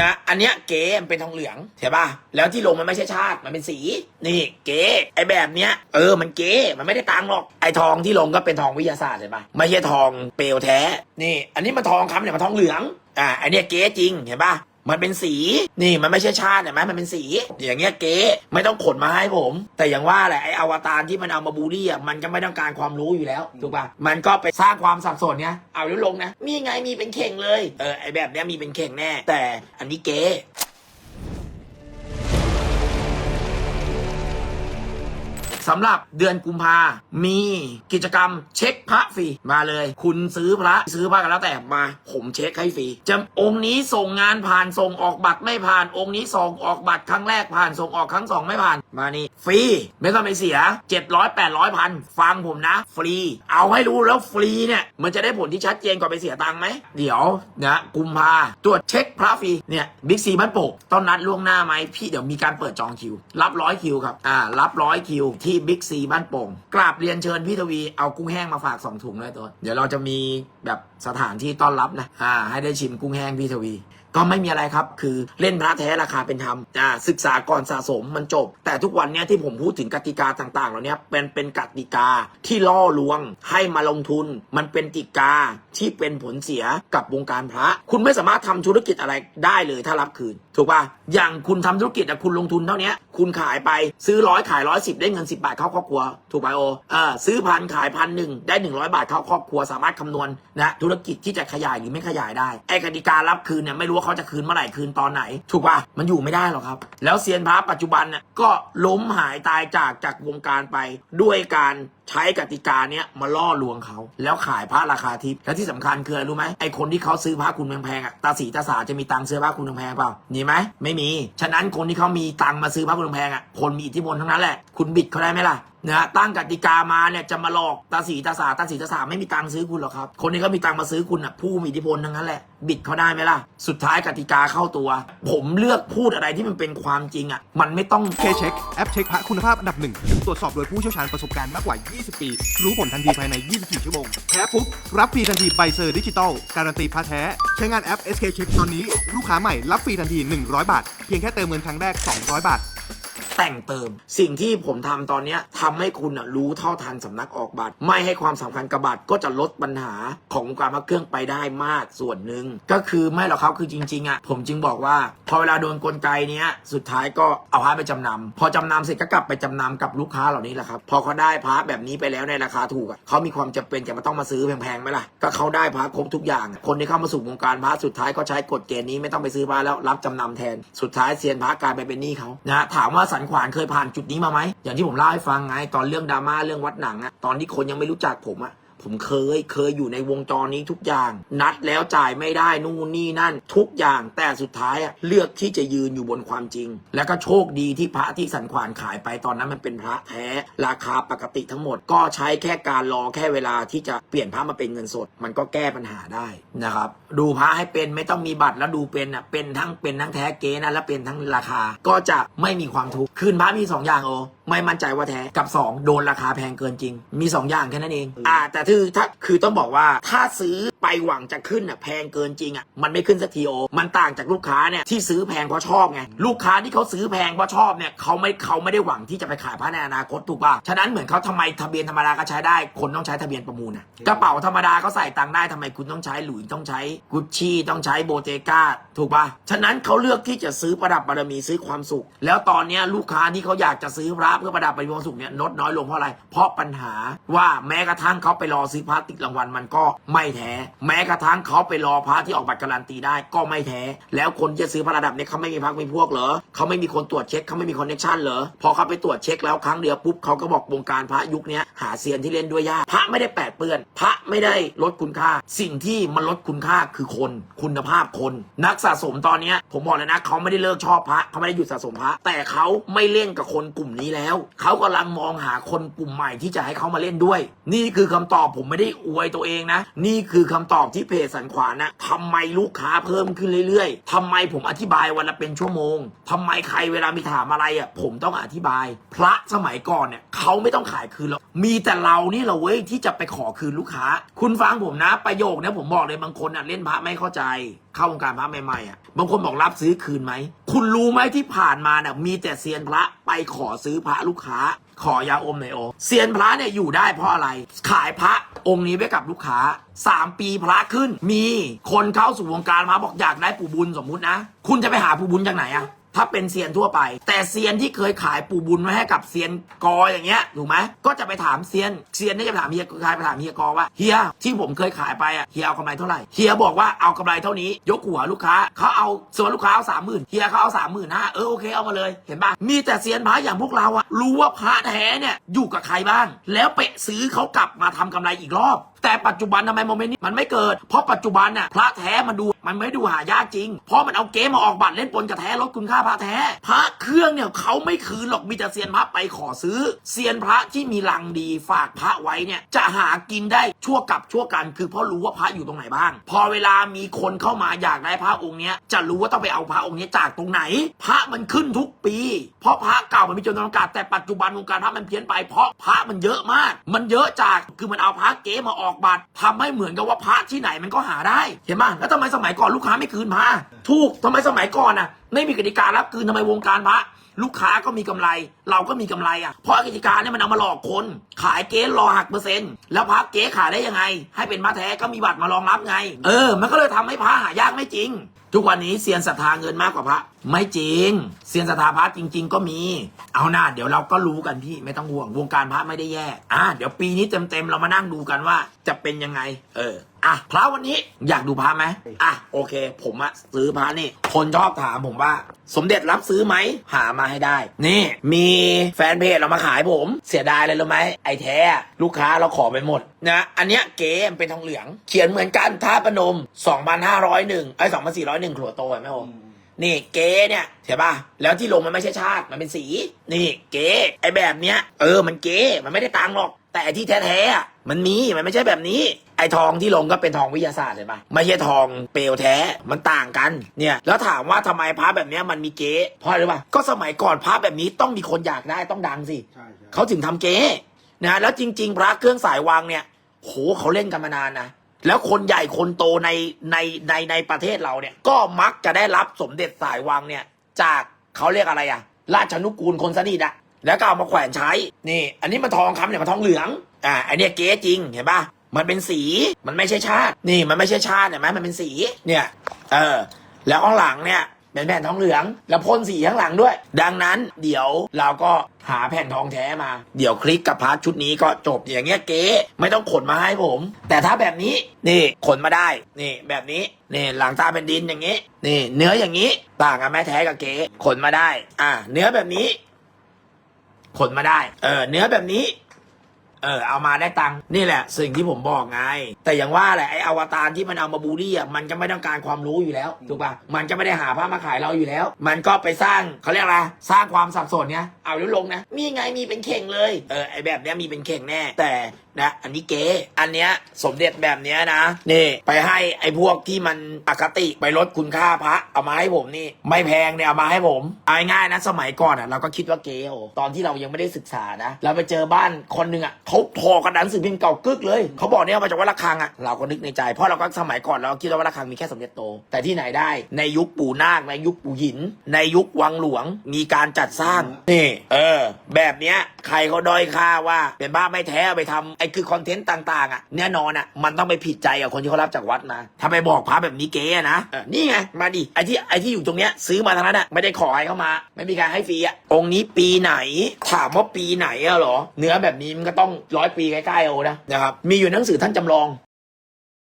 นะอันเนี้ยเก๋มันเป็นทองเหลืองใช่ป่ะแล้วที่ลงมันไม่ใช่ชาติมันเป็นสี นี่เก๋ไอแบบเนี้ยเออมันเก๋มันไม่ได้ตังหรอกไอทองที่ลงก็เป็นทองวิทยาศาสตร์ใช่ป่ะไม่ใช่ทองเปลวแท้ นี่ อันนี้มันทองคำเนี่ยมันทองเหลืองอ่าอันเนี้ยเก๋จริงเห็นป่ะ มันเป็นสี นี่มันไม่ใช่ชาติเห็นไหมมันเป็นสี อย่างเงี้ยเก๋ไม่ต้องขนมาให้ผม แต่อย่างว่าแหละไออวตารที่มันเอามาบูลลี่อะมันก็ไม่ต้องการความรู้อยู่แล้วถูกป่ะมันก็ไปสร้างความสับสนเนี้ยเอาแล้วลงนะมีไงมีเป็นเข่งเลยเออไอแบบเนี้ยมีเป็นเข่งแน่ แต่อันนี้เก๋ สำหรับเดือนกุมภา มีกิจกรรมเช็คพระฟรีมาเลย คุณซื้อพระซื้อพระกันแล้วแต่มา ผมเช็คให้ฟรีจะองค์นี้ส่งงานผ่านส่งออกบัตรไม่ผ่าน องค์นี้ส่งออกบัตรครั้งแรกผ่านส่งออกครั้งสองไม่ผ่านมานี่ฟรีไม่ต้องไปเสีย 700 800พันฟังผมนะ ฟรี เอาให้รู้แล้วฟรีเนี่ยมันจะได้ผลที่ชัดเจนกว่าไปเสียตังค์ไหมเดี๋ยวนะกุมภาตรวจเช็คพระฟรีเนี่ยบิ๊กซีบ้านโป่งต้องนัดล่วงหน้าไหมพี่เดี๋ยวมีการเปิดจองคิว รับร้อยคิวครับอ่ารับร้อยคิวที่บิ๊กซีบ้านโป่งกราบเรียนเชิญพี่ทวีเอากุ้งแห้งมาฝากสองถุงเลยตัว เดี๋ยวเราจะมีแบบสถานที่ต้อนรับนะอ่าให้ได้ชิมกุ้งแห้งพี่ทวี ก็ไม่มีอะไรครับ คือเล่นพระแท้ราคาเป็นธรรมอ่าศึกษาก่อนสะสมมันจบ แต่ทุกวันเนี้ยที่ผมพูดถึงกติกาต่างๆเหล่านี้เป็นเป็นกติกาที่ล่อลวงให้มาลงทุน มันเป็นกติกาที่เป็นผลเสียกับวงการพระ คุณไม่สามารถทำธุรกิจอะไรได้เลยถ้ารับคืน ถูกป่ะอย่างคุณทำธุรกิจอะคุณลงทุนเท่านี้คุณขายไปซื้อร้อยขายร้อยสิบได้เงินสิบาทเข้าครอบครัว ถูกป่ะโอเออซื้อพันขายพันหนึ่งได้หนึ่งร้อยบาทเข้าครอบครัว สามารถคำนวณนะธุรกิจที่จะขยายหรือไม่ขยายได้ไอ้กติการรับคืนเนี่ยไม่รู้ว่าเขาจะคืนเมื่อไหร่คืนตอนไหน ถูกป่ะมันอยู่ไม่ได้หรอกครับ แล้วเซียนพระปัจจุบันเนี่ยก็ล้มหายตายจากจากวงการไปด้วยการ ใช้กติกาเนี้ยมาล่อลวงเขา แล้วขายพระราคาทิพย์และที่สำคัญคืออะไรรู้ไหมไอคนที่เขาซื้อพระคุณแพงๆอะตาสีตาสาจะมีตังค์ซื้อพระคุณแพงเปล่ามีไหมไม่มี ฉะนั้นคนที่เขามีตังค์มาซื้อพระคุณแพงอะคนมีอิทธิพลทั้งนั้นแหละคุณบิดเขาได้ไหมล่ะ นะตั้งกติกามาเนี่ยจะมาหลอกตาสีตาสาตาสีตาสาไม่มีตังค์ซื้อคุณหรอกครับ คนที่เขามีตังค์มาซื้อคุณอะผู้มีอิทธิพลทั้งนั้นแหละ บิดเขาได้ไหมล่ะ สุดท้ายกติกาเข้าตัว ผมเลือกพูดอะไรที่มันเป็นความจริงอะ มันไม่ต้องเคเช็คแอปเช็คพระคุณภาพอันดับหนึ่งตรวจสอบโดยผู้เชี่ยวชาญประสบการณ์มากกว่า 20 ปี รู้ผลทันทีภายใน 24 ชั่วโมงแพ้ปุ๊บรับฟรีทันทีใบเซอร์ดิจิตอลการันตีพระแท้ใช้งานแอป SK Check ตอนนี้ ลูกค้าใหม่รับฟรีทันที 100 บาท เพียงแค่เติมเงินครั้งแรก 200 บาท แต่งเติม สิ่งที่ผมทำตอนนี้ยทำให้คุณรู้เท่าทันสำนักออกบัตร ไม่ให้ความสำคัญกับบัตรก็จะลดปัญหาของวงการพระเครื่องไปได้มากส่วนหนึ่งก็คือไม่หรอกครับคือจริงๆอะผมจึงบอกว่า พอเวลาโดนกลไกเนี้ยสุดท้ายก็เอาพระไปจำนำพอจำนำเสร็จก็กลับไปจำนำกับลูกค้าเหล่านี้แหละครับพอเขาได้พระแบบนี้ไปแล้วในราคาถูกอะเขามีความจำเป็นจะมาต้องมาซื้อแพงๆไหมล่ะก็เขาได้พระครบทุกอย่าง คนที่เข้ามาสู่วงการพระสุดท้ายก็ใช้กฎเกณฑ์นี้ไม่ต้องไปซื้อพระแล้วรับจำนำแทนสุดท้ายเซียนพระกลายไปเป็นหนี้เขานะถามว่าสันขวานเคยผ่านจุดนี้มาไหมอย่างที่ผมเล่าให้ฟังไงตอนเรื่องดราม่าเรื่องวัดหนังอะตอนที่คนยังไม่รู้จักผมอะ ผมเคยเคยอยู่ในวงจรนี้ทุกอย่าง นัดแล้วจ่ายไม่ได้นู่นนี่นั่น ทุกอย่างแต่สุดท้ายอะเลือกที่จะยืนอยู่บนความจริง แล้วก็โชคดีที่พระที่สันขวานขายไปตอนนั้นมันเป็นพระแท้ ราคาปกติทั้งหมด ก็ใช้แค่การรอแค่เวลาที่จะเปลี่ยนพระมาเป็นเงินสด มันก็แก้ปัญหาได้นะครับ ดูพระให้เป็นไม่ต้องมีบัตรแล้วดูเป็นอะเป็นทั้งเป็นทั้งแท้เก๊นะและเป็นทั้งราคาก็จะไม่มีความทุกข์คืนพระมีสองอย่างโอไม่มั่นใจว่าแท้กับสองโดนราคาแพงเกินจริง มีสองอย่างแค่นั้นเองอ่าแต่คือถ้าคือต้องบอกว่าถ้าซื้อ ไปหวังจะขึ้นอะแพงเกินจริงอะมันไม่ขึ้นสักทีโอ มันต่างจากลูกค้าเนี่ยที่ซื้อแพงเพราะชอบไงลูกค้าที่เขาซื้อแพงเพราะชอบเนี่ยเขาไม่เขาไม่ได้หวังที่จะไปขายพระในอนาคตถูกป่ะฉะนั้นเหมือนเขาทำไมทะเบียนธรรมดาก็ใช้ได้ คนต้องใช้ทะเบียนประมูลอะกระเป๋าธรรมดาก็ใส่ตังค์ได้ทำไมคุณต้องใช้หลุยส์ต้องใช้กุชชี่ต้องใช้โบเตก้าถูกป่ะฉะนั้นเขาเลือกที่จะซื้อประดับบารมีซื้อความสุข แล้วตอนเนี้ยลูกค้าที่เขาอยากจะซื้อพระเพื่อประดับบารมีความสุขเนี่ยลดน้อยลงเพราะอะไร เพราะปัญหาว่าแม้กระทั่งเขาไปรอซื้อพระติดรางวัลมันก็ไม่แท้แม้กระทั่งเขาไปรอพระที่ออกบัตรการันตีได้ก็ไม่แท้ แล้วคนจะซื้อพระระดับเนี่ยเขาไม่มีพักมีพวกเหรอเขาไม่มีคนตรวจเช็คเขาไม่มีคอนเนคชั่นเหรอพอเขาไปตรวจเช็คแล้วครั้งเดียวปุ๊บเขาก็บอกวงการพระยุคเนี้ยหาเซียนที่เล่นด้วยยากพระไม่ได้แปดเปื้อน พระไม่ได้ลดคุณค่า สิ่งที่มันลดคุณค่าคือคน คุณภาพคน นักสะสมตอนเนี้ยผมบอกเลยนะเขาไม่ได้เลิกชอบพระเขาไม่ได้หยุดสะสมพระ แต่เขาไม่เล่นกับคนกลุ่มนี้แล้วเขากำลังมองหาคนกลุ่มใหม่ที่จะให้เขามาเล่นด้วย นี่คือคำตอบผมไม่ได้อวยตัวเองนะ นี่คือคำตอบที่เพจสันขวานะทำไมลูกค้าเพิ่มขึ้นเรื่อยๆทำไมผมอธิบายวันละเป็นชั่วโมงทำไมใครเวลามีถามอะไรอะผมต้องอธิบาย พระสมัยก่อนเนี่ยเขาไม่ต้องขายคืนหรอกมีแต่เรานี่เราเว้ยที่จะไปขอคืนลูกค้า คุณฟังผมนะประโยคเนี้ผมบอกเลยบางคนอะเล่นพระไม่เข้าใจเข้าวงการพระใหม่ๆอะ บางคนบอกรับซื้อคืนไหม คุณรู้ไหมที่ผ่านมาเนี่ยมีแต่เซียนพระไปขอซื้อพระลูกค้า ขอยาอมหน่อยโอเซียนพระเนี่ยอยู่ได้เพราะอะไร ขายพระองค์นี้ไว้กับลูกค้า 3 ปีพระขึ้น มีคนเข้าสู่วงการมาบอกอยากได้ปู่บุญสมมุตินะ คุณจะไปหาปู่บุญจากไหนอะ ถ้าเป็นเซียนทั่วไป แต่เซียนที่เคยขายปู่บุญไว้ให้กับเซียนกออย่างเงี้ยถูกไหมก็จะไปถามเซียนเซียนนี่จะถามเฮียกายไปถามเฮียกอว่าเฮียที่ผมเคยขายไปอะเฮียเอากำไรเท่าไหร่เฮียบอกว่าเอากำไรเท่านี้ ยกหัวลูกค้าเขาเอาส่วนลูกค้าเอาสามหมื่นเฮียเขาเอาสามหมื่นห้าเออโอเคเอามาเลยเห็นปะมีแต่เซียนพระอย่างพวกเราอะรู้ว่าพระแท้เนี่ยอยู่กับใครบ้าง แล้วไปซื้อเขากลับมาทำกำไรอีกรอบ แต่ปัจจุบันทำไมโมเมนต์นี้มันไม่เกิด เพราะปัจจุบันน่ะพระแท้มันดูมันไม่ดูหายากจริง เพราะมันเอาเกมมาออกบัตรเล่นปนกับแท้ลดคุณค่าพระแท้ พระเครื่องเนี่ยเขาไม่คืนหรอกมีแต่เซียนพระไปขอซื้อเซียนพระที่มีลังดีฝากพระไว้เนี่ยจะหากินได้ชั่วกับชั่วกัน คือเพราะรู้ว่าพระอยู่ตรงไหนบ้าง พอเวลามีคนเข้ามาอยากได้พระองค์เนี้ยจะรู้ว่าต้องไปเอาพระองค์เนี้ยจากตรงไหน พระมันขึ้นทุกปี เพราะพระเก่ามันมีจำนวนจำกัดแต่ปัจจุบันวงการพระมันเพี้ยนไปเพราะพระมันเยอะมาก มันเยอะจากคือมันเอาพระเก๋มาออกบัตรทำให้เหมือนกับว่าพระที่ไหนมันก็หาได้ เห็นไหมแล้วทำไมสมัยก่อนลูกค้าไม่คืนพระถูกทำไมสมัยก่อนอะ ไม่มีกติการับคืนทำไมวงการพระลูกค้าก็มีกำไร เราก็มีกำไรอะเพราะกติกาเนี่ยมันเอามาหลอกคน ขายเก๊รอหักเปอร์เซ็นต์แล้วพระเก๊ขายได้ยังไง ให้เป็นพระแท้ก็มีบัตรมารองรับไง เออ มันก็เลยทำให้พระหายากไม่จริง ทุกวันนี้เซียนศรัทธาเงินมากกว่าพระ ไม่จริงเซียนศรัทธาพระจริง ๆ ก็มี เอาหน้าเดี๋ยวเราก็รู้กันพี่ไม่ต้องห่วงวงการพระไม่ได้แย่อะเดี๋ยวปีนี้เต็มๆเรามานั่งดูกันว่าจะเป็นยังไง เออ อะพระวันนี้อยากดูพระไหมอะโอเค ผมอะซื้อพระนี่ คนชอบถามผมว่า สมเด็จรับซื้อไหมหามาให้ได้ นี่ มีแฟนเพจเรามาขายผม เสียดายเลยรู้ไหมไอ้แท้อะลูกค้าเราขอไปหมดนะอันเนี้ยเก๋มันเป็นทองเหลือง เขียนเหมือนกันท่าประนม 2,501ไอ้2,401ขวดโตเห็นไหมผมนี่เก๋เนี่ยเห็นป่ะ แล้วที่ลงมันไม่ใช่ชาติมันเป็นสี นี่เก๋ไอแบบเนี้ย เออมันเก๋มันไม่ได้ตังค์หรอก แต่ไอ้ที่แท้ๆอะมันมีมันไม่ใช่แบบนี้ไอทองที่ลงก็เป็นทองวิทยาศาสตร์เห็นป่ะไม่ใช่ทองเปลวแท้มันต่างกันเนี่ยแล้วถามว่าทำไมพระแบบเนี้ยมันมีเก๋เพราะอะไรรู้ป่ะก็สมัยก่อนพระแบบนี้ต้องมีคนอยากได้ต้องดังสิใช่ใช่เขาถึงทำเก๊นะแล้วจริง ๆ พระเครื่องสายวางเนี่ยโหเขาเล่นกันมานานนะแล้วคนใหญ่คนโตในในในในประเทศเราเนี่ย ก็มักจะได้รับสมเด็จสายวางเนี่ย จากเขาเรียกอะไรอะราชนุกูลคนสนิทอะแล้วก็เอามาแขวนใช้นี่ อันนี้มันทองคำเนี่ยมันทองเหลืองอ่าอันเนี้ยเก๊จริงเห็นปะ มันเป็นสี มันไม่ใช่ชาติ นี่มันไม่ใช่ชาติเห็นไหมมันเป็นสี เนี่ย เออ แล้วข้างหลังเนี่ยเป็นแผ่นทองเหลือง แล้วพ่นสีข้างหลังด้วย ดังนั้นเดี๋ยวเราก็หาแผ่นทองแท้มา เดี๋ยวคลิกกับพาร์ทชุดนี้ก็จบอย่างเงี้ยเก๋ไม่ต้องขนมาให้ผม แต่ถ้าแบบนี้นี่ขนมาได้ นี่แบบนี้นี่หลังตาเป็นดินอย่างนี้ นี่ เนื้ออย่างนี้ต่างกับแม่แท้กับเก๋ขนมาได้ อ่าเนื้อแบบนี้ ขนมาได้ เออเนื้อแบบนี้ เออเอามาได้ตังค์นี่แหละ สิ่งที่ผมบอกไง แต่อย่างว่าแหละไออวตารที่มันเอามาบูลลี่อะมันก็ไม่ต้องการความรู้อยู่แล้วถูกปะมันก็ไม่ได้หาผ้ามาขายเราอยู่แล้ว มันก็ไปสร้างเขาเรียกอะไรสร้างความสับสนเนี่ยเอาแล้วลงนะมีไงมีเป็นเข่งเลยเออไอแบบเนี้ยมีเป็นเข่งแน่ แต่นะอันนี้เก๋อันเนี้ยสมเด็จแบบเนี้ยนะนี่ไปให้ไอ้พวกที่มันอคติไปลดคุณค่าพระเอามาให้ผมนี่ ไม่แพงเนี่ยเอามาให้ผมเอาง่ายนะสมัยก่อนอะเราก็คิดว่าเก๋โอตอนที่เรายังไม่ได้ศึกษานะเราไปเจอบ้านคนหนึ่งอะเขาทอกระดานสื่อพิมพ์เก่ากึกเลยเขาบอกเนี่ยมาจากวัดระฆังอะเราก็นึกในใจเพราะเราก็สมัยก่อนเราคิดว่าวัดระฆังมีแค่สมเด็จโต แต่ที่ไหนได้ในยุคปู่นาคในยุคปู่หิน ในยุควังหลวงมีการจัดสร้างนี่เออ แบบเนี้ยใครเขาด้อยค่าว่าเป็นบ้าไม่แท้ไปทำไอ้คือคอนเทนต์ต่างๆอะแน่นอนอะมันต้องไปผิดใจกับคนที่เขารับจากวัดมาถ้าไปบอกพระแบบนี้เก๋อะนะเออนี่ไงมาดิไอ้ที่ไอ้ที่อยู่ตรงเนี้ยซื้อมาทั้งนั้นอะไม่ได้ขอให้เข้ามา ไม่มีการให้ฟรีอะองค์นี้ปีไหนถามว่าปีไหนอะเหรอ เนื้อแบบนี้มันก็ต้องร้อยปีใกล้ๆเอานะนะครับมีอยู่หนังสือท่านจำลอง